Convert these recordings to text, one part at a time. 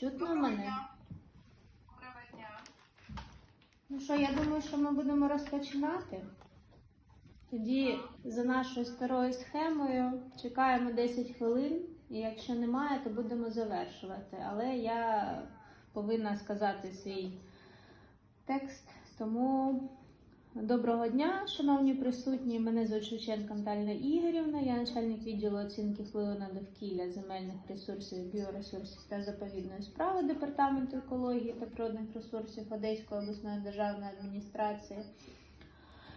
Чутно Доброго мене? дня. Доброго дня. Ну що, я думаю, що ми будемо розпочинати. Тоді за нашою старою схемою чекаємо 10 хвилин, і якщо немає, то будемо завершувати. Але я повинна сказати свій текст. Тому доброго дня, шановні присутні. Мене звуть Шевченко Наталія Ігорівна. Я начальник відділу оцінки впливу на довкілля земельних ресурсів, біоресурсів та заповідної справи Департаменту екології та природних ресурсів Одеської обласної державної адміністрації,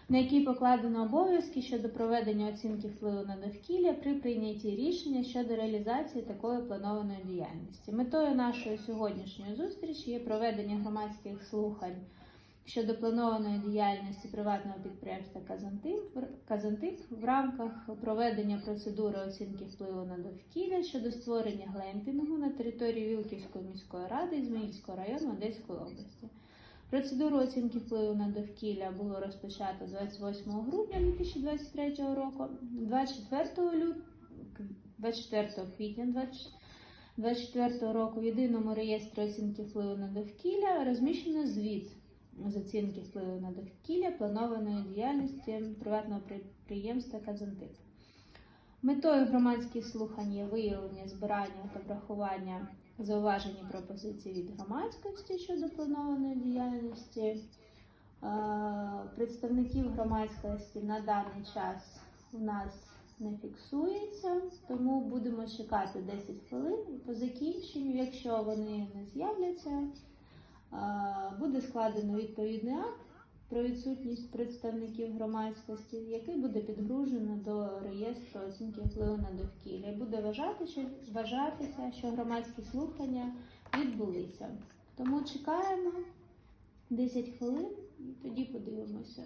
на якій покладено обов'язки щодо проведення оцінки впливу на довкілля при прийнятті рішення щодо реалізації такої планованої діяльності. Метою нашої сьогоднішньої зустрічі є проведення громадських слухань щодо планованої діяльності приватного підприємства Казантип в рамках проведення процедури оцінки впливу на довкілля щодо створення глемпінгу на території Вілківської міської ради Ізмаїльського району Одеської області. Процедуру оцінки впливу на довкілля було розпочато 28 грудня 2023 року, 24 лют... 24 квітня 2024 року в єдиному реєстрі оцінки впливу на довкілля розміщено звіт з оцінки впливу на довкілля планованої діяльності приватного підприємства Казантип. Метою громадських слухань є виявлення, збирання та врахування зауважень і пропозицій від громадськості щодо планованої діяльності. Е, Представників громадськості на даний час у нас не фіксується, тому будемо чекати 10 хвилин. По закінченню, якщо вони не з'являться, буде складено відповідний акт про відсутність представників громадськості, який буде підгружено до реєстру оцінки впливу на довкілля. Буде вважати, вважатися, що громадські слухання відбулися. Тому чекаємо 10 хвилин і тоді подивимося.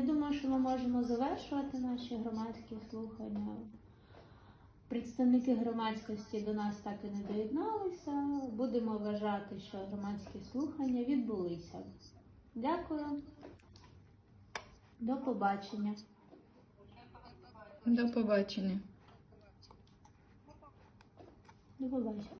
Я думаю, що ми можемо завершувати наші громадські слухання. Представники громадськості до нас так і не доєдналися. Будемо вважати, що громадські слухання відбулися. Дякую. До побачення. До побачення. До побачення.